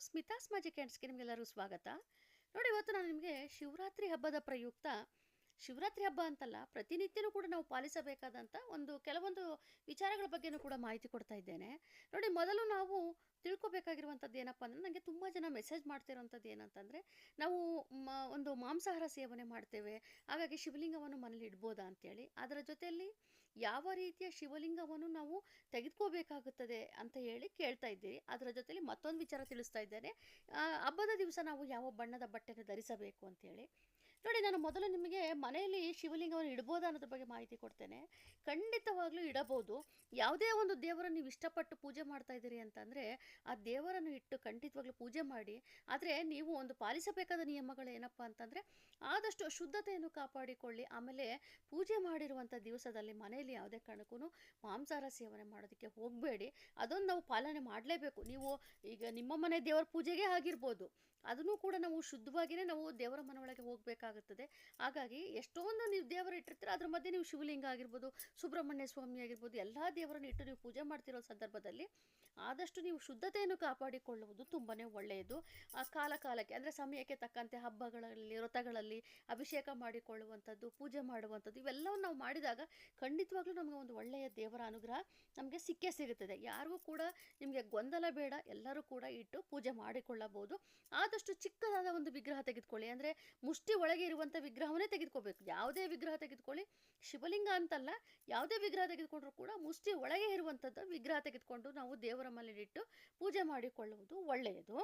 Smitha's magic ಕ್ಯಾಂಡ್ಸ್ಗೆ ನಿಮಗೆಲ್ಲರೂ ಸ್ವಾಗತ. ನೋಡಿ, ಇವತ್ತು ನಾನು ನಿಮಗೆ ಶಿವರಾತ್ರಿ ಹಬ್ಬದ ಪ್ರಯುಕ್ತ, ಶಿವರಾತ್ರಿ ಹಬ್ಬ ಅಂತಲ್ಲ, ಪ್ರತಿನಿತ್ಯನೂ ಕೂಡ ನಾವು ಪಾಲಿಸಬೇಕಾದಂಥ ಒಂದು ಕೆಲವೊಂದು ವಿಚಾರಗಳ ಬಗ್ಗೆನೂ ಕೂಡ ಮಾಹಿತಿ ಕೊಡ್ತಾ ಇದ್ದೇನೆ. ನೋಡಿ, ಮೊದಲು ನಾವು ತಿಳ್ಕೊಬೇಕಾಗಿರುವಂಥದ್ದು ಏನಪ್ಪ ಅಂದರೆ ನನಗೆ ತುಂಬ ಜನ ಮೆಸೇಜ್ ಮಾಡ್ತಿರೋಂಥದ್ದು ಏನಂತಂದರೆ, ನಾವು ಮ, ಒಂದು ಮಾಂಸಾಹಾರ ಸೇವನೆ ಮಾಡ್ತೇವೆ. ಹಾಗಾಗಿ ಶಿವಲಿಂಗವನ್ನು ಮನೇಲಿ ಇಡ್ಬೋದಾ ಅಂತೇಳಿ. ಅದರ ಜೊತೆಯಲ್ಲಿ ಯಾವ ರೀತಿಯ ಶಿವಲಿಂಗವನ್ನು ನಾವು ತೆಗೆದುಕೋಬೇಕಾಗುತ್ತದೆ ಅಂತ ಹೇಳಿ ಕೇಳ್ತಾ ಇದ್ದೀರಿ. ಅದರ ಜೊತೆಲಿ ಮತ್ತೊಂದು ವಿಚಾರ ತಿಳಿಸ್ತಾ ಇದ್ದೇನೆ. ಹಬ್ಬದ ದಿವಸ ನಾವು ಯಾವ ಬಣ್ಣದ ಬಟ್ಟೆನ ಧರಿಸಬೇಕು ಅಂತೇಳಿ ನೋಡಿ, ನಾನು ಮೊದಲು ನಿಮಗೆ ಮನೆಯಲ್ಲಿ ಶಿವಲಿಂಗವನ್ನು ಇಡ್ಬೋದಾ ಅನ್ನೋದ್ರ ಬಗ್ಗೆ ಮಾಹಿತಿ ಕೊಡ್ತೇನೆ. ಖಂಡಿತವಾಗ್ಲೂ ಇಡಬಹುದು. ಯಾವುದೇ ಒಂದು ದೇವರನ್ನು ನೀವು ಇಷ್ಟಪಟ್ಟು ಪೂಜೆ ಮಾಡ್ತಾ ಇದ್ದೀರಿ ಅಂತಂದರೆ, ಆ ದೇವರನ್ನು ಇಟ್ಟು ಖಂಡಿತವಾಗ್ಲೂ ಪೂಜೆ ಮಾಡಿ. ಆದರೆ ನೀವು ಒಂದು ಪಾಲಿಸಬೇಕಾದ ನಿಯಮಗಳು ಏನಪ್ಪ ಅಂತಂದರೆ, ಆದಷ್ಟು ಶುದ್ಧತೆಯನ್ನು ಕಾಪಾಡಿಕೊಳ್ಳಿ. ಆಮೇಲೆ ಪೂಜೆ ಮಾಡಿರುವಂಥ ದಿವಸದಲ್ಲಿ ಮನೆಯಲ್ಲಿ ಯಾವುದೇ ಕಾರಣಕ್ಕೂ ಮಾಂಸಾಹಾರ ಸೇವನೆ ಮಾಡೋದಕ್ಕೆ ಹೋಗಬೇಡಿ. ಅದೊಂದು ನಾವು ಪಾಲನೆ ಮಾಡಲೇಬೇಕು. ನೀವು ಈಗ ನಿಮ್ಮ ಮನೆ ದೇವರ ಪೂಜೆಗೆ ಆಗಿರ್ಬೋದು. ಅದನ್ನು ಕೂಡ ನಾವು ಶುದ್ಧವಾಗಿಯೇ ನಾವು ದೇವರ ಮನೆ ಒಳಗೆ ಹೋಗಬೇಕಾಗುತ್ತದೆ ಹಾಗಾಗಿ ಎಷ್ಟೊಂದು ನೀವು ದೇವರು ಇಟ್ಟಿರ್ತೀರ ಅದ್ರ ಮಧ್ಯೆ ನೀವು ಶಿವಲಿಂಗ ಆಗಿರ್ಬೋದು, ಸುಬ್ರಹ್ಮಣ್ಯ ಸ್ವಾಮಿ ಆಗಿರ್ಬೋದು, ಎಲ್ಲ ದೇವರನ್ನು ಇಟ್ಟು ನೀವು ಪೂಜೆ ಮಾಡ್ತಿರೋ ಸಂದರ್ಭದಲ್ಲಿ ಆದಷ್ಟು ನೀವು ಶುದ್ಧತೆಯನ್ನು ಕಾಪಾಡಿಕೊಳ್ಳುವುದು ತುಂಬಾ ಒಳ್ಳೆಯದು. ಆ ಕಾಲ ಕಾಲಕ್ಕೆ ಅಂದರೆ ಸಮಯಕ್ಕೆ ತಕ್ಕಂತೆ ಹಬ್ಬಗಳಲ್ಲಿ, ವ್ರತಗಳಲ್ಲಿ ಅಭಿಷೇಕ ಮಾಡಿಕೊಳ್ಳುವಂಥದ್ದು, ಪೂಜೆ ಮಾಡುವಂಥದ್ದು ಇವೆಲ್ಲವನ್ನು ನಾವು ಮಾಡಿದಾಗ ಖಂಡಿತವಾಗ್ಲೂ ನಮಗೆ ಒಂದು ಒಳ್ಳೆಯ ದೇವರ ಅನುಗ್ರಹ ನಮಗೆ ಸಿಕ್ಕೇ ಸಿಗುತ್ತದೆ. ಯಾರಿಗೂ ಕೂಡ ನಿಮಗೆ ಗೊಂದಲ ಬೇಡ, ಎಲ್ಲರೂ ಕೂಡ ಇಟ್ಟು ಪೂಜೆ ಮಾಡಿಕೊಳ್ಳಬಹುದು. ಆದಷ್ಟು ಚಿಕ್ಕದಾದ ಒಂದು ವಿಗ್ರಹ ತೆಗೆದುಕೊಳ್ಳಿ. ಅಂದರೆ ಮುಷ್ಟಿ ಒಳಗೆ ಇರುವಂಥ ವಿಗ್ರಹವನ್ನೇ ತೆಗೆದುಕೋಬೇಕು. ಯಾವುದೇ ವಿಗ್ರಹ ತೆಗೆದುಕೊಳ್ಳಿ, ಶಿವಲಿಂಗ ಅಂತಲ್ಲ, ಯಾವುದೇ ವಿಗ್ರಹ ತೆಗೆದುಕೊಂಡ್ರೂ ಕೂಡ ಮುಷ್ಟಿ ಒಳಗೆ ಇರುವಂಥದ್ದು ವಿಗ್ರಹ ತೆಗೆದುಕೊಂಡು ನಾವು ದೇವರ ಮನೆಯಲ್ಲಿಟ್ಟು ಪೂಜೆ ಮಾಡಿಕೊಳ್ಳುವುದು ಒಳ್ಳೆಯದು.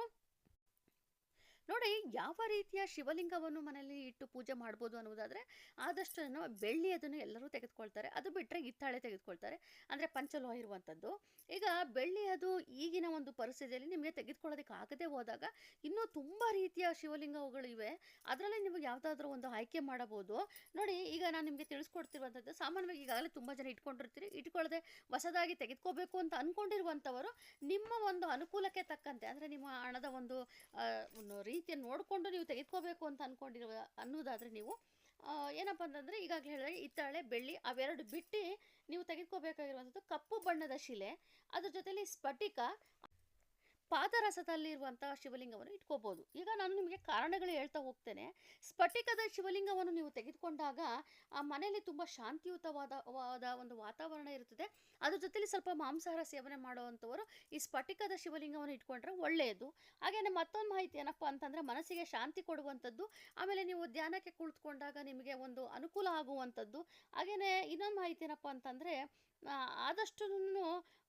ನೋಡಿ ಯಾವ ರೀತಿಯ ಶಿವಲಿಂಗವನ್ನು ಮನೆಯಲ್ಲಿ ಇಟ್ಟು ಪೂಜೆ ಮಾಡ್ಬೋದು ಅನ್ನೋದಾದರೆ ಆದಷ್ಟು ಬೆಳ್ಳಿ ಅದನ್ನು ಎಲ್ಲರೂ ತೆಗೆದುಕೊಳ್ತಾರೆ. ಅದು ಬಿಟ್ಟರೆ ಹಿತ್ತಾಳೆ ತೆಗೆದುಕೊಳ್ತಾರೆ. ಅಂದರೆ ಪಂಚಲೋಹ ಇರುವಂಥದ್ದು. ಈಗ ಬೆಳ್ಳಿ ಅದು ಈಗಿನ ಒಂದು ಪರಿಸ್ಥಿತಿಯಲ್ಲಿ ನಿಮಗೆ ತೆಗೆದುಕೊಳ್ಳೋದಕ್ಕೆ ಆಗದೆ ಹೋದಾಗ ಇನ್ನೂ ತುಂಬ ರೀತಿಯ ಶಿವಲಿಂಗಗಳು ಇವೆ. ಅದರಲ್ಲಿ ನಿಮಗೆ ಯಾವುದಾದ್ರೂ ಒಂದು ಆಯ್ಕೆ ಮಾಡಬಹುದು ನೋಡಿ ಈಗ ನಾನು ನಿಮಗೆ ತಿಳಿಸ್ಕೊಡ್ತಿರುವಂಥದ್ದು ಸಾಮಾನ್ಯವಾಗಿ ಈಗಾಗಲೇ ತುಂಬ ಜನ ಇಟ್ಕೊಂಡಿರ್ತೀರಿ. ಇಟ್ಕೊಳ್ಳದೆ ಹೊಸದಾಗಿ ತೆಗೆದುಕೋಬೇಕು ಅಂತ ಅಂದ್ಕೊಂಡಿರುವಂಥವರು ನಿಮ್ಮ ಒಂದು ಅನುಕೂಲಕ್ಕೆ ತಕ್ಕಂತೆ ಅಂದರೆ ನಿಮ್ಮ ಹಣದ ಒಂದು ಆ, ಒಂದು ನೋಡ್ಕೊಂಡು ನೀವು ತೆಗೆದುಕೋಬೇಕು ಅಂತ ಅಂದ್ಕೊಂಡಿರುವ ಅನ್ನೋದಾದರೆ ನೀವು ಏನಪ್ಪ ಅಂತಂದರೆ ಈಗಾಗಲೇ ಹೇಳಿದ್ರೆ ಹಿತ್ತಾಳೆ, ಬೆಳ್ಳಿ ಅವೆರಡು ಬಿಟ್ಟು ನೀವು ತೆಗೆದುಕೋಬೇಕಾಗಿರುವಂಥದ್ದು ಕಪ್ಪು ಬಣ್ಣದ ಶಿಲೆ. ಅದ್ರ ಜೊತೆಲಿ ಸ್ಫಟಿಕ ಪಾದರಸದಲ್ಲಿರುವಂಥ ಶಿವಲಿಂಗವನ್ನು ಇಟ್ಕೋಬೋದು. ಈಗ ನಾನು ನಿಮಗೆ ಕಾರಣಗಳು ಹೇಳ್ತಾ ಹೋಗ್ತೇನೆ. ಸ್ಫಟಿಕದ ಶಿವಲಿಂಗವನ್ನು ನೀವು ತೆಗೆದುಕೊಂಡಾಗ ಆ ಮನೆಯಲ್ಲಿ ತುಂಬ ಶಾಂತಿಯುತವಾದ ವಾದ ಒಂದು ವಾತಾವರಣ ಇರುತ್ತದೆ. ಅದ್ರ ಜೊತೆಲಿ ಸ್ವಲ್ಪ ಮಾಂಸಾಹಾರ ಸೇವನೆ ಮಾಡುವಂಥವರು ಈ ಸ್ಫಟಿಕದ ಶಿವಲಿಂಗವನ್ನು ಇಟ್ಕೊಂಡ್ರೆ ಒಳ್ಳೆಯದು. ಹಾಗೆಯೇ ಮತ್ತೊಂದು ಮಾಹಿತಿ ಏನಪ್ಪ ಅಂತಂದರೆ ಮನಸ್ಸಿಗೆ ಶಾಂತಿ ಕೊಡುವಂಥದ್ದು, ಆಮೇಲೆ ನೀವು ಧ್ಯಾನಕ್ಕೆ ಕುಳಿತುಕೊಂಡಾಗ ನಿಮಗೆ ಒಂದು ಅನುಕೂಲ ಆಗುವಂಥದ್ದು. ಹಾಗೆಯೇ ಇನ್ನೊಂದು ಮಾಹಿತಿ ಏನಪ್ಪ ಅಂತಂದರೆ ಆದಷ್ಟು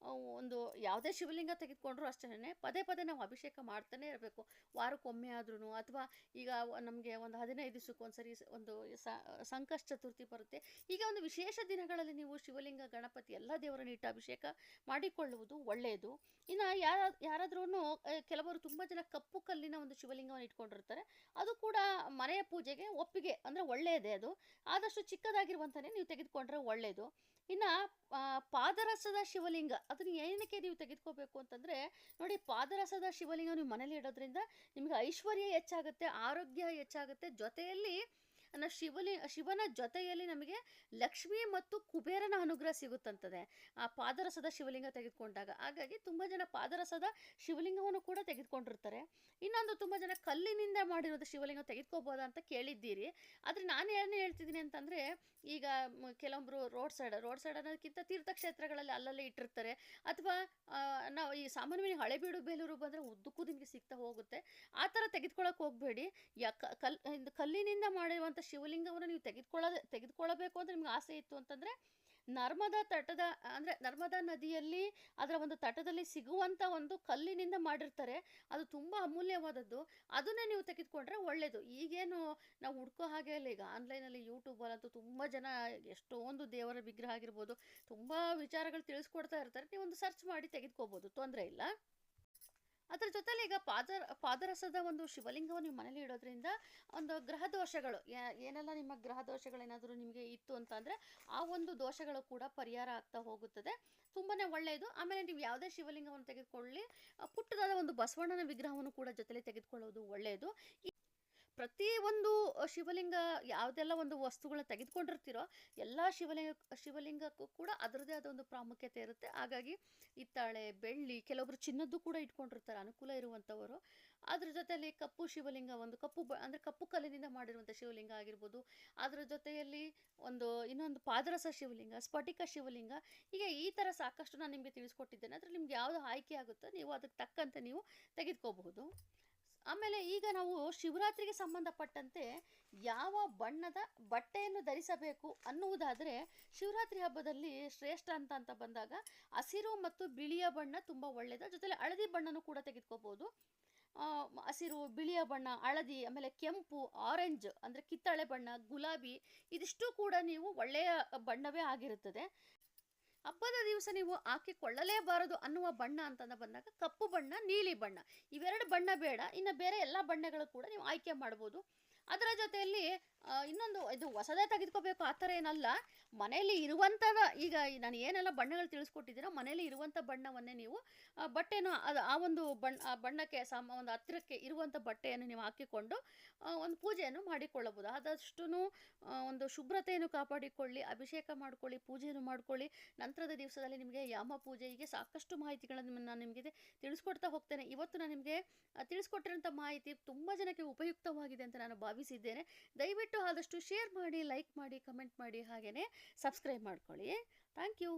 ಒಂದು ಯಾವುದೇ ಶಿವಲಿಂಗ ತೆಗೆದುಕೊಂಡ್ರು ಅಷ್ಟೇ ಪದೇ ಪದೇ ನಾವು ಅಭಿಷೇಕ ಮಾಡ್ತಾನೆ ಇರಬೇಕು. ವಾರಕ್ಕೊಮ್ಮೆ ಆದ್ರೂ ಅಥವಾ ಈಗ ನಮಗೆ ಒಂದು ಹದಿನೈದು ದಿವಸಕ್ಕೆ ಒಂದ್ಸರಿ ಸ- ಒಂದು ಸಂಕಷ್ಟ ಚತುರ್ಥಿ ಬರುತ್ತೆ. ಈಗ ಒಂದು ವಿಶೇಷ ದಿನಗಳಲ್ಲಿ ನೀವು ಶಿವಲಿಂಗ, ಗಣಪತಿ ಎಲ್ಲ ದೇವರನ್ನು ಇಟ್ಟು ಅಭಿಷೇಕ ಮಾಡಿಕೊಳ್ಳುವುದು ಒಳ್ಳೆಯದು. ಇನ್ನು ಯಾರ ಯಾರಾದ್ರೂ ಕೆಲವರು ತುಂಬ ಜನ ಕಪ್ಪು ಕಲ್ಲಿನ ಒಂದು ಶಿವಲಿಂಗವನ್ನು ಇಟ್ಕೊಂಡಿರ್ತಾರೆ. ಅದು ಕೂಡ ಮನೆಯ ಪೂಜೆಗೆ ಒಪ್ಪಿಗೆ ಅಂದರೆ ಒಳ್ಳೆಯದೇ ಅದು. ಆದಷ್ಟು ಚಿಕ್ಕದಾಗಿರುವಂತಲೇ ನೀವು ತೆಗೆದುಕೊಂಡ್ರೆ ಒಳ್ಳೆಯದು. ಇನ್ನು ಪಾದರಸದ ಶಿವಲಿಂಗ ಅದನ್ನು ಏನಕ್ಕೆ ನೀವು ತೆಗೆದುಕೋಬೇಕು ಅಂತಂದರೆ, ನೋಡಿ ಪಾದರಸದ ಶಿವಲಿಂಗ ನೀವು ಮನೇಲಿ ಇಡೋದ್ರಿಂದ ನಿಮಗೆ ಐಶ್ವರ್ಯ ಹೆಚ್ಚಾಗುತ್ತೆ, ಆರೋಗ್ಯ ಹೆಚ್ಚಾಗುತ್ತೆ. ಜೊತೆಯಲ್ಲಿ ನ ಶಿವಲಿ, ಶಿವನ ಜೊತೆಯಲ್ಲಿ ನಮಗೆ ಲಕ್ಷ್ಮಿ ಮತ್ತು ಕುಬೇರನ ಅನುಗ್ರಹ ಸಿಗುತ್ತಂತದೆ. ಆ ಪಾದರಸದ ಶಿವಲಿಂಗ ತೆಗೆದುಕೊಂಡಾಗ. ಹಾಗಾಗಿ ತುಂಬ ಜನ ಪಾದರಸದ ಶಿವಲಿಂಗವನ್ನು ಕೂಡ ತೆಗೆದುಕೊಂಡಿರ್ತಾರೆ. ಇನ್ನೊಂದು ತುಂಬ ಜನ ಕಲ್ಲಿನಿಂದ ಮಾಡಿರೋದು ಶಿವಲಿಂಗ ತೆಗೆದುಕೋಬೋದಾ ಅಂತ ಕೇಳಿದ್ದೀರಿ. ಆದರೆ ನಾನು ಏನೇ ಹೇಳ್ತಿದ್ದೀನಿ ಅಂತಂದರೆ, ಈಗ ಕೆಲವೊಬ್ಬರು ರೋಡ್ ಸೈಡ್ ರೋಡ್ ಸೈಡ್ ಅನ್ನೋದಕ್ಕಿಂತ ತೀರ್ಥಕ್ಷೇತ್ರಗಳಲ್ಲಿ ಅಲ್ಲಲ್ಲೇ ಇಟ್ಟಿರ್ತಾರೆ. ಅಥವಾ ನಾವು ಈ ಸಾಮಾನ್ಯವಾಗಿ ಹಳೆಬೀಡು ಬೇಲೂರು ಬಂದರೆ ಉದ್ದಕ್ಕೂ ನಿಮಗೆ ಸಿಗ್ತಾ ಹೋಗುತ್ತೆ. ಆ ಥರ ತೆಗೆದುಕೊಳ್ಳೋಕೆ ಹೋಗಬೇಡಿ. ಯಾ ಕಲ್ ಕಲ್ಲಿನಿಂದ ಮಾಡಿರುವಂಥ ಶಿವಲಿಂಗವನ್ನು ನೀವು ತೆಗೆದುಕೊಳ್ಳೋದು, ತೆಗೆದುಕೊಳ್ಳಬೇಕು ಅಂತ ನಿಮ್ಗೆ ಆಸೆ ಇತ್ತು ಅಂತಂದರೆ, ನರ್ಮದಾ ತಟದ, ಅಂದರೆ ನರ್ಮದಾ ನದಿಯಲ್ಲಿ ಅದರ ಒಂದು ತಟದಲ್ಲಿ ಸಿಗುವಂಥ ಒಂದು ಕಲ್ಲಿನಿಂದ ಮಾಡಿರ್ತಾರೆ. ಅದು ತುಂಬ ಅಮೂಲ್ಯವಾದದ್ದು. ಅದನ್ನೇ ನೀವು ತೆಗೆದುಕೊಂಡ್ರೆ ಒಳ್ಳೆಯದು ಈಗೇನು ನಾವು ಹುಡ್ಕೋ ಹಾಗೆ ಇಲ್ಲ. ಈಗ ಆನ್ಲೈನಲ್ಲಿ ಯೂಟ್ಯೂಬಲ್ಲಂತೂ ತುಂಬ ಜನ ಎಷ್ಟೊಂದು ದೇವರ ವಿಗ್ರಹ ಆಗಿರ್ಬೋದು, ತುಂಬ ವಿಚಾರಗಳು ತಿಳಿಸ್ಕೊಡ್ತಾ ಇರ್ತಾರೆ. ನೀವು ಒಂದು ಸರ್ಚ್ ಮಾಡಿ ತೆಗೆದುಕೋಬೋದು. ತೊಂದರೆ ಇಲ್ಲ. ಅದರ ಜೊತೆಲಿ ಈಗ ಪಾದರ, ಪಾದರಸದ ಒಂದು ಶಿವಲಿಂಗವನ್ನು ನೀವು ಮನೇಲಿ ಇಡೋದ್ರಿಂದ ಒಂದು ಗ್ರಹ ದೋಷಗಳು ಏನೆಲ್ಲ ನಿಮ್ಮ ಗ್ರಹ ದೋಷಗಳೇನಾದರೂ ನಿಮಗೆ ಇತ್ತು ಅಂತಂದರೆ ಆ ಒಂದು ದೋಷಗಳು ಕೂಡ ಪರಿಹಾರ ಆಗ್ತಾ ಹೋಗುತ್ತದೆ. ತುಂಬಾ ಒಳ್ಳೆಯದು. ಆಮೇಲೆ ನೀವು ಯಾವುದೇ ಶಿವಲಿಂಗವನ್ನು ತೆಗೆದುಕೊಳ್ಳಿ, ಪುಟ್ಟದಾದ ಒಂದು ಬಸವಣ್ಣನ ವಿಗ್ರಹವನ್ನು ಕೂಡ ಜೊತೆಲಿ ತೆಗೆದುಕೊಳ್ಳೋದು ಒಳ್ಳೆಯದು. ಪ್ರತಿ ಒಂದು ಶಿವಲಿಂಗ ಯಾವುದೆಲ್ಲ ಒಂದು ವಸ್ತುಗಳನ್ನ ತೆಗೆದುಕೊಂಡಿರ್ತೀರೋ ಎಲ್ಲ ಶಿವಲಿಂಗ, ಶಿವಲಿಂಗಕ್ಕೂ ಕೂಡ ಅದರದೇ ಆದ ಒಂದು ಪ್ರಾಮುಖ್ಯತೆ ಇರುತ್ತೆ. ಹಾಗಾಗಿ ಹಿತ್ತಾಳೆ, ಬೆಳ್ಳಿ ಕೆಲವೊಬ್ರು ಚಿನ್ನದ್ದು ಕೂಡ ಇಟ್ಕೊಂಡಿರ್ತಾರೆ, ಅನುಕೂಲ ಇರುವಂಥವರು. ಅದ್ರ ಜೊತೆಯಲ್ಲಿ ಕಪ್ಪು ಶಿವಲಿಂಗ ಒಂದು ಕಪ್ಪು ಬ, ಅಂದರೆ ಕಪ್ಪು ಕಲ್ಲಿನಿಂದ ಮಾಡಿರುವಂಥ ಶಿವಲಿಂಗ ಆಗಿರ್ಬೋದು. ಅದರ ಜೊತೆಯಲ್ಲಿ ಒಂದು, ಇನ್ನೊಂದು ಪಾದರಸ ಶಿವಲಿಂಗ, ಸ್ಫಟಿಕ ಶಿವಲಿಂಗ. ಹೀಗೆ ಈ ಥರ ಸಾಕಷ್ಟು ನಾನು ನಿಮಗೆ ತಿಳಿಸ್ಕೊಟ್ಟಿದ್ದೇನೆ. ಅದರಲ್ಲಿ ನಿಮ್ಗೆ ಯಾವುದು ಆಯ್ಕೆ ಆಗುತ್ತೋ ನೀವು ಅದಕ್ಕೆ ತಕ್ಕಂತೆ ನೀವು ತೆಗೆದುಕೋಬಹುದು. ಆಮೇಲೆ ಈಗ ನಾವು ಶಿವರಾತ್ರಿಗೆ ಸಂಬಂಧಪಟ್ಟಂತೆ ಯಾವ ಬಣ್ಣದ ಬಟ್ಟೆಯನ್ನು ಧರಿಸಬೇಕು ಅನ್ನುವುದಾದರೆ ಶಿವರಾತ್ರಿ ಹಬ್ಬದಲ್ಲಿ ಶ್ರೇಷ್ಠ ಅಂತ ಅಂತ ಬಂದಾಗ ಹಸಿರು ಮತ್ತು ಬಿಳಿಯ ಬಣ್ಣ ತುಂಬ ಒಳ್ಳೆಯದು ಜೊತೆಲಿ ಹಳದಿ ಬಣ್ಣನೂ ಕೂಡ ತೆಗೆದುಕೋಬೋದು. ಹಸಿರು, ಬಿಳಿಯ ಬಣ್ಣ, ಹಳದಿ, ಆಮೇಲೆ ಕೆಂಪು ಆರೆಂಜ್ ಅಂದರೆ ಕಿತ್ತಳೆ ಬಣ್ಣ, ಗುಲಾಬಿ, ಇದಿಷ್ಟು ಕೂಡ ನೀವು ಒಳ್ಳೆಯ ಬಣ್ಣವೇ ಆಗಿರುತ್ತದೆ. ಹಬ್ಬದ ದಿವಸ ನೀವು ಹಾಕಿಕೊಳ್ಳಲೇಬಾರದು ಅನ್ನುವ ಬಣ್ಣ ಅಂತಂದ ಬಂದಾಗ ಕಪ್ಪು ಬಣ್ಣ, ನೀಲಿ ಬಣ್ಣ. ಇವೆರಡು ಬಣ್ಣ ಬೇಡ. ಇನ್ನು ಬೇರೆ ಎಲ್ಲ ಬಣ್ಣಗಳು ಕೂಡ ನೀವು ಆಯ್ಕೆ ಮಾಡ್ಬೋದು. ಅದರ ಜೊತೆಯಲ್ಲಿ ಇನ್ನೊಂದು ಇದು ಹೊಸದೇ ತೆಗೆದುಕೋಬೇಕು, ಆ ಥರ ಏನಲ್ಲ. ಮನೆಯಲ್ಲಿ ಇರುವಂಥದ ಈಗ ನಾನು ಏನೆಲ್ಲ ಬಣ್ಣಗಳು ತಿಳಿಸ್ಕೊಟ್ಟಿದ್ದೀರೋ ಮನೆಯಲ್ಲಿ ಇರುವಂಥ ಬಣ್ಣವನ್ನೇ ನೀವು ಬಟ್ಟೆನ, ಅದು ಆ ಒಂದು ಬಣ್ಣ ಬಣ್ಣಕ್ಕೆ ಸಮ, ಒಂದು ಹತ್ತಿರಕ್ಕೆ ಇರುವಂಥ ಬಟ್ಟೆಯನ್ನು ನೀವು ಹಾಕಿಕೊಂಡು ಒಂದು ಪೂಜೆಯನ್ನು ಮಾಡಿಕೊಳ್ಳಬಹುದು. ಆದಷ್ಟು ಒಂದು ಶುಭ್ರತೆಯನ್ನು ಕಾಪಾಡಿಕೊಳ್ಳಿ, ಅಭಿಷೇಕ ಮಾಡ್ಕೊಳ್ಳಿ, ಪೂಜೆಯನ್ನು ಮಾಡ್ಕೊಳ್ಳಿ. ನಂತರದ ದಿವಸದಲ್ಲಿ ನಿಮಗೆ ಯಾಮ ಪೂಜೆ, ಹೀಗೆ ಸಾಕಷ್ಟು ಮಾಹಿತಿಗಳನ್ನು ನಾನು ನಿಮಗೆ ತಿಳಿಸ್ಕೊಡ್ತಾ ಹೋಗ್ತೇನೆ. ಇವತ್ತು ನಾನು ನಿಮಗೆ ತಿಳಿಸ್ಕೊಟ್ಟಿರೋಂಥ ಮಾಹಿತಿ ತುಂಬ ಜನಕ್ಕೆ ಉಪಯುಕ್ತವಾಗಿದೆ ಅಂತ ನಾನು ಭಾವಿಸಿದ್ದೇನೆ. ದಯವಿಟ್ಟು ಆದಷ್ಟು ಶೇರ್ ಮಾಡಿ ಲೈಕ್ ಮಾಡಿ ಕಮೆಂಟ್ ಮಾಡಿ ಹಾಗೆಯೇ ಸಬ್ಸ್ಕ್ರೈಬ್ ಮಾಡ್ಕೊಳ್ಳಿ. Thank you.